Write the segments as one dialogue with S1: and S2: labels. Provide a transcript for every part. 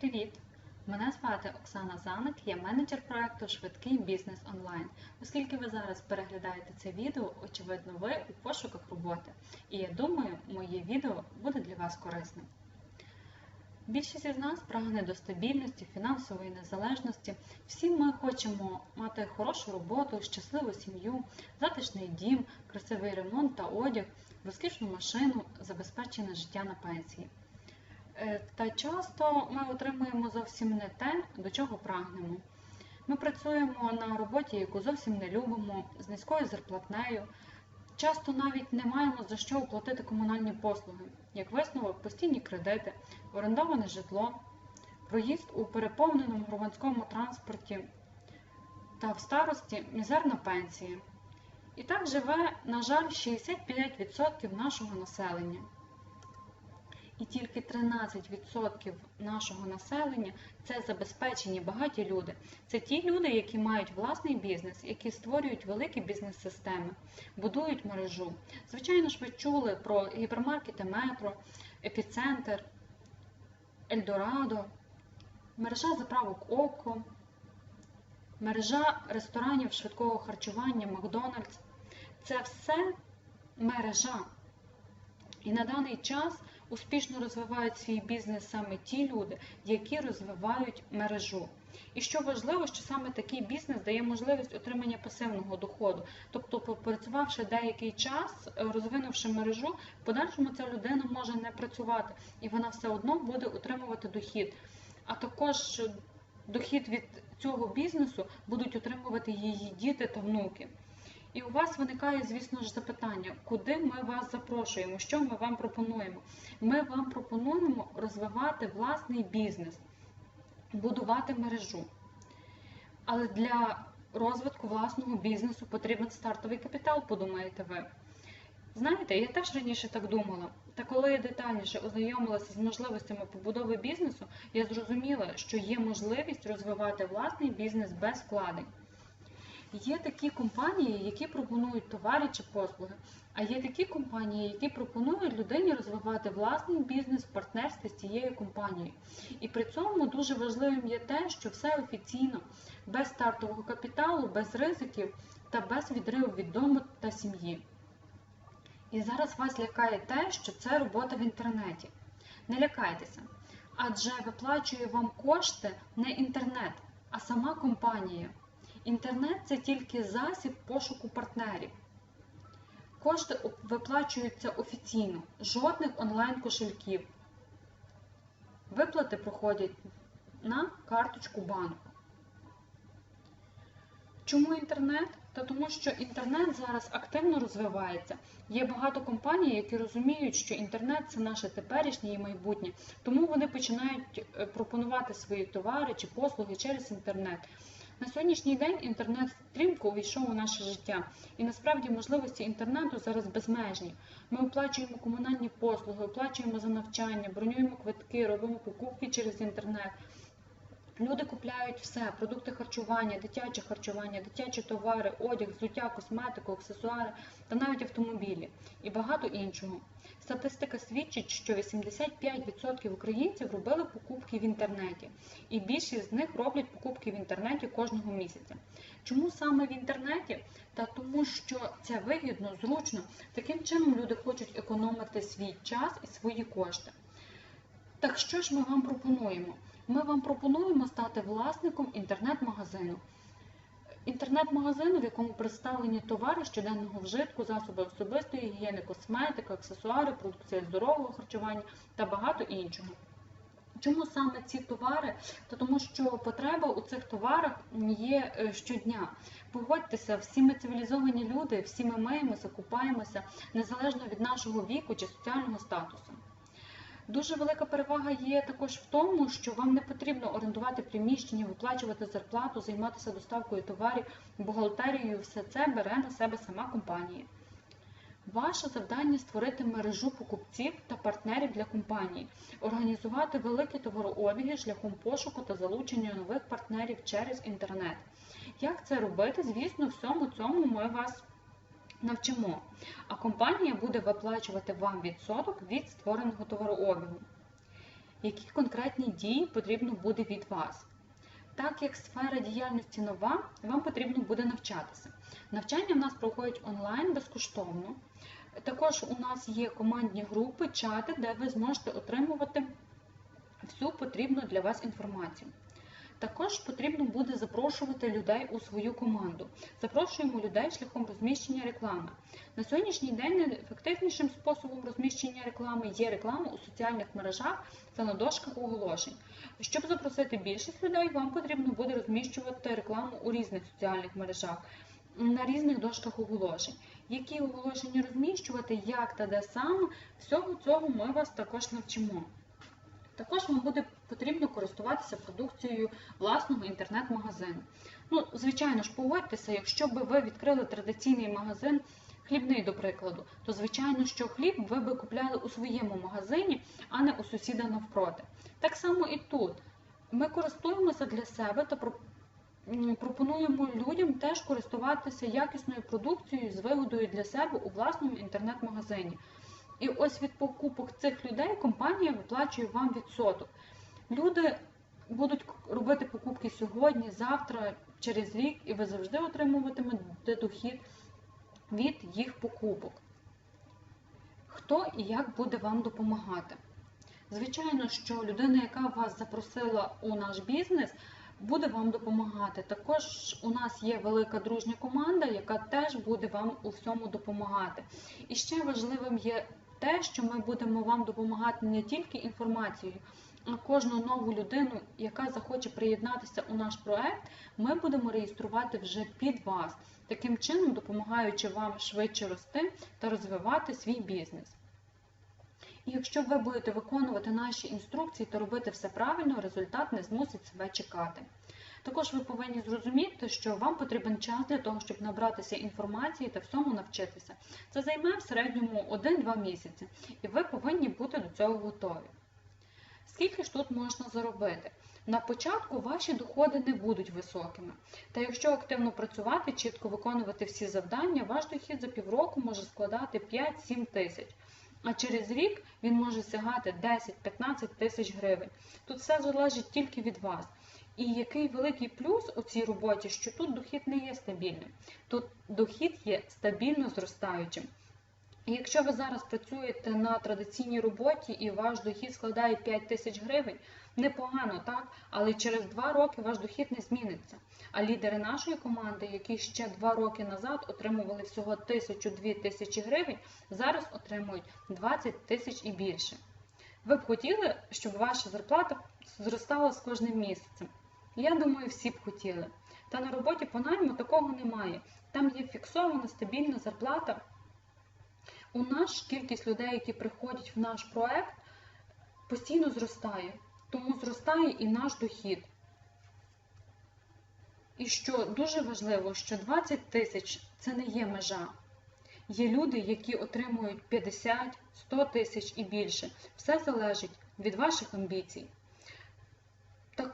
S1: Привіт! Мене звати Оксана Заник, я менеджер проекту Швидкий бізнес онлайн. Оскільки ви зараз переглядаєте це відео, очевидно, ви у пошуках роботи. І я думаю, моє відео буде для вас корисним. Більшість із нас прагне до стабільності, фінансової незалежності. Всі ми хочемо мати хорошу роботу, щасливу сім'ю, затишний дім, красивий ремонт та одяг, розкішну машину, забезпечене життя на пенсії. Е, Та часто ми отримуємо зовсім не те, до чого прагнемо. Ми працюємо на роботі, яку зовсім не любимо, з низькою зарплатнею. Часто навіть не маємо за що оплатити комунальні послуги, як висновок, постійні кредити, орендоване житло, проїзд у переповненому громадському транспорті та в старості мізерна пенсія. І так живе, на жаль, 65% нашого населення. І тільки 13% нашого населення це забезпечені багаті люди. Це ті люди, які мають власний бізнес, які створюють великі бізнес-системи, будують мережу. Звичайно ж, ви чули про гіпермаркети Метро, Епіцентр, Ельдорадо, мережа заправок Око, мережа ресторанів швидкого харчування Макдональдс. Це все мережа. І на даний час успішно розвивають свій бізнес саме ті люди, які розвивають мережу. І що важливо, що саме такий бізнес дає можливість отримання пасивного доходу. Тобто, попрацювавши деякий час, розвинувши мережу, в подальшому ця людина може не працювати, і вона все одно буде отримувати дохід. А також дохід від цього бізнесу будуть отримувати її діти та внуки. І у вас виникає, звісно ж, запитання, куди ми вас запрошуємо, що ми вам пропонуємо? Ми вам пропонуємо розвивати власний бізнес, будувати мережу. Але для розвитку власного бізнесу потрібен стартовий капітал, подумаєте ви. Знаєте, я теж раніше так думала. Та коли я детальніше ознайомилася з можливостями побудови бізнесу, я зрозуміла, що є можливість розвивати власний бізнес без вкладень. Є такі компанії, які пропонують товари чи послуги, а є такі компанії, які пропонують людині розвивати власний бізнес в партнерстві з цією компанією. І при цьому дуже важливим є те, що все офіційно, без стартового капіталу, без ризиків та без відриву від дому та сім'ї. І зараз вас лякає те, що це робота в інтернеті. Не лякайтеся, адже виплачує вам кошти не інтернет, а сама компанія. Інтернет це тільки засіб пошуку партнерів. Кошти виплачуються офіційно, жодних онлайн-кошельків. Виплати проходять на карточку банку. Чому інтернет? Та тому що інтернет зараз активно розвивається. Є багато компаній, які розуміють, що інтернет це наше теперішнє і майбутнє, тому вони починають пропонувати свої товари чи послуги через інтернет. На сьогоднішній день інтернет стрімко увійшов у наше життя, і насправді можливості інтернету зараз безмежні. Ми оплачуємо комунальні послуги, оплачуємо за навчання, бронюємо квитки, робимо покупки через інтернет. Люди купляють все: продукти харчування, дитяче харчування, дитячі товари, одяг, взуття, косметику, аксесуари та навіть автомобілі і багато іншого. Статистика свідчить, що 85% українців робили покупки в інтернеті, і більшість з них роблять покупки в інтернеті кожного місяця. Чому саме в інтернеті? Та тому, що це вигідно, зручно. Таким чином люди хочуть економити свій час і свої кошти. Так що ж ми вам пропонуємо? Ми вам пропонуємо стати власником інтернет-магазину. Інтернет-магазину, в якому представлені товари щоденного вжитку, засоби особистої гігієни, косметика, аксесуари, продукція здорового харчування та багато іншого. Чому саме ці товари? Та тому, що потреба у цих товарах є щодня. Погодьтеся, всі ми цивілізовані люди, всі ми миємося, купаємося незалежно від нашого віку чи соціального статусу. Дуже велика перевага є також в тому, що вам не потрібно орендувати приміщення, виплачувати зарплату, займатися доставкою товарів, бухгалтерією. Все це бере на себе сама компанія. Ваше завдання створити мережу покупців та партнерів для компанії, організувати великі товарообіги шляхом пошуку та залучення нових партнерів через інтернет. Як це робити? Звісно, всьому цьому ми вас навчимо, а компанія буде виплачувати вам відсоток від створеного товарообігу. які конкретні дії потрібно буде від вас. Так як сфера діяльності нова, вам потрібно буде навчатися. Навчання в нас проходять онлайн безкоштовно. Також у нас є командні групи, чати, де ви зможете отримувати всю потрібну для вас інформацію. Також потрібно буде запрошувати людей у свою команду. Запрошуємо людей шляхом розміщення реклами. На сьогоднішній день найефективнішим способом розміщення реклами є реклама у соціальних мережах та на дошках оголошень. Щоб запросити більшість людей, вам потрібно буде розміщувати рекламу у різних соціальних мережах. На різних дошках оголошень. Які оголошення розміщувати, як та де саме, всього цього ми вас також навчимо. Також вам буде потрібно користуватися продукцією власного інтернет-магазину. Ну, звичайно ж, погодьтеся, якщо б ви відкрили традиційний магазин, хлібний, до прикладу, то звичайно, що хліб ви би купляли у своєму магазині, а не у сусіда навпроти. Так само і тут. Ми користуємося для себе та пропонуємо людям теж користуватися якісною продукцією з вигодою для себе у власному інтернет-магазині. І ось від покупок цих людей компанія виплачує вам відсоток. Люди будуть робити покупки сьогодні, завтра, через рік, і ви завжди отримуватимете дохід від їх покупок. Хто і як буде вам допомагати? Звичайно, що людина, яка вас запросила у наш бізнес, буде вам допомагати. Також у нас є велика дружня команда, яка теж буде вам у всьому допомагати. І ще важливим є те, що ми будемо вам допомагати не тільки інформацією, а кожну нову людину, яка захоче приєднатися у наш проект, ми будемо реєструвати вже під вас, таким чином допомагаючи вам швидше рости та розвивати свій бізнес. І якщо ви будете виконувати наші інструкції та робити все правильно, результат не змусить себе чекати. Також ви повинні зрозуміти, що вам потрібен час для того, щоб набратися інформації та всьому навчитися. Це займе в середньому 1-2 місяці, і ви повинні бути до цього готові. Скільки ж тут можна заробити? На початку ваші доходи не будуть високими. Та якщо активно працювати, чітко виконувати всі завдання, ваш дохід за півроку може складати 5-7 тисяч. А через рік він може сягати 10-15 тисяч гривень. Тут все залежить тільки від вас. І який великий плюс у цій роботі, що тут дохід не є стабільним. Тут дохід є стабільно зростаючим. І якщо ви зараз працюєте на традиційній роботі і ваш дохід складає 5 тисяч гривень, непогано, так? Але через 2 роки ваш дохід не зміниться. А лідери нашої команди, які ще 2 роки назад отримували всього 1000-2 тисячі гривень, зараз отримують 20 тисяч і більше. Ви б хотіли, щоб ваша зарплата зростала з кожним місяцем. Я думаю, всі б хотіли. Та на роботі по найму такого немає. Там є фіксована стабільна зарплата. У нас кількість людей, які приходять в наш проект, постійно зростає. Тому зростає і наш дохід. І що дуже важливо, що 20 тисяч це не є межа. Є люди, які отримують 50, 100 тисяч і більше. Все залежить від ваших амбіцій.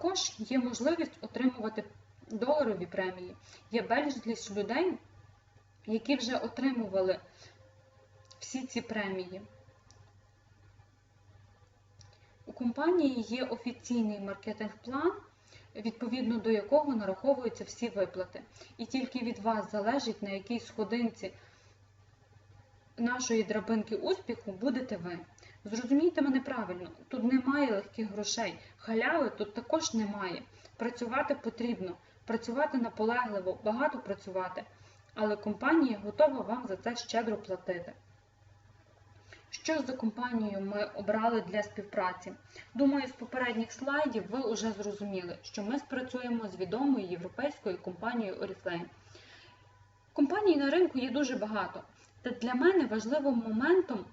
S1: Також є можливість отримувати доларові премії. Є безліч людей, які вже отримували всі ці премії. У компанії є офіційний маркетинг-план, відповідно до якого нараховуються всі виплати. І тільки від вас залежить, на якій сходинці нашої драбинки успіху будете ви. Зрозумійте мене правильно, тут немає легких грошей, халяви тут також немає. Працювати потрібно, працювати наполегливо, багато працювати, але компанія готова вам за це щедро платити. Що за компанію ми обрали для співпраці? Думаю, з попередніх слайдів ви вже зрозуміли, що ми спрацюємо з відомою європейською компанією Oriflame. Компаній на ринку є дуже багато, та для мене важливим моментом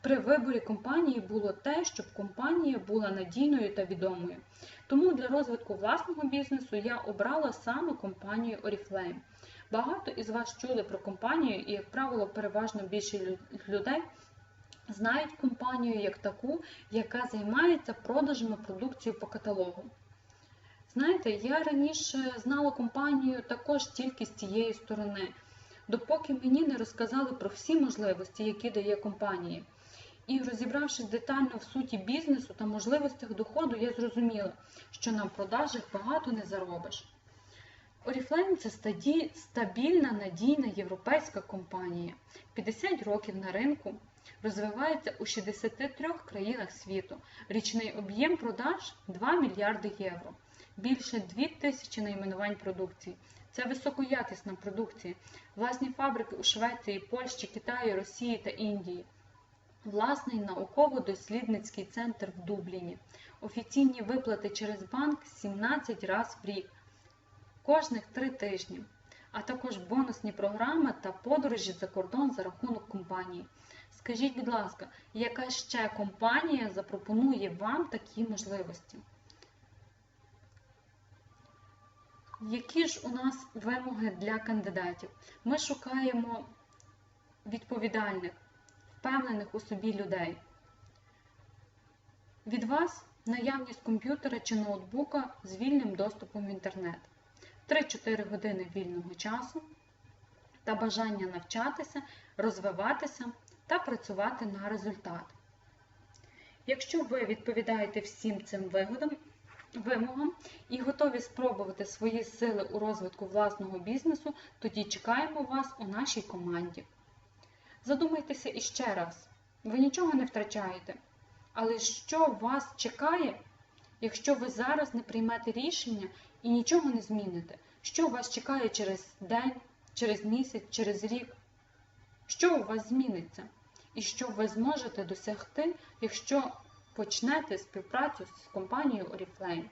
S1: при виборі компанії було те, щоб компанія була надійною та відомою. Тому для розвитку власного бізнесу я обрала саме компанію Oriflame. Багато із вас чули про компанію, і, як правило, переважно більше людей знають компанію як таку, яка займається продажами продукції по каталогу. Знаєте, я раніше знала компанію також тільки з цієї сторони, допоки мені не розказали про всі можливості, які дає компанія. І розібравшись детально в суті бізнесу та можливостях доходу, я зрозуміла, що на продажах багато не заробиш. Oriflame – це стабільна, надійна європейська компанія. 50 років на ринку, розвивається у 63 країнах світу. Річний об'єм продаж 2 мільярди євро, більше 2 тисячі найменувань продукції. Це високоякісна продукція. Власні фабрики у Швеції, Польщі, Китаї, Росії та Індії. Власний науково-дослідницький центр в Дубліні. Офіційні виплати через банк 17 разів в рік, кожних 3 тижні, а також бонусні програми та подорожі за кордон за рахунок компанії. Скажіть, будь ласка, яка ще компанія запропонує вам такі можливості? Які ж у нас вимоги для кандидатів? Ми шукаємо відповідальних, впевнених у собі людей. Від вас наявність комп'ютера чи ноутбука з вільним доступом в інтернет, 3-4 години вільного часу та бажання навчатися, розвиватися та працювати на результат. Якщо ви відповідаєте всім цим вигодам, вимогам і готові спробувати свої сили у розвитку власного бізнесу, тоді чекаємо вас у нашій команді. Задумайтеся іще раз, ви нічого не втрачаєте. Але що вас чекає, якщо ви зараз не приймете рішення і нічого не зміните? Що вас чекає через день, через місяць, через рік? Що у вас зміниться? І що ви зможете досягти, якщо почнете співпрацю з компанією Oriflame?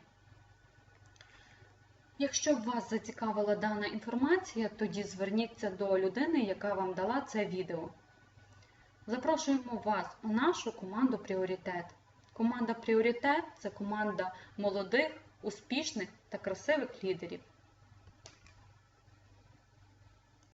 S1: Якщо вас зацікавила дана інформація, тоді зверніться до людини, яка вам дала це відео. Запрошуємо вас у нашу команду Пріоритет. Команда Пріоритет це команда молодих, успішних та красивих лідерів.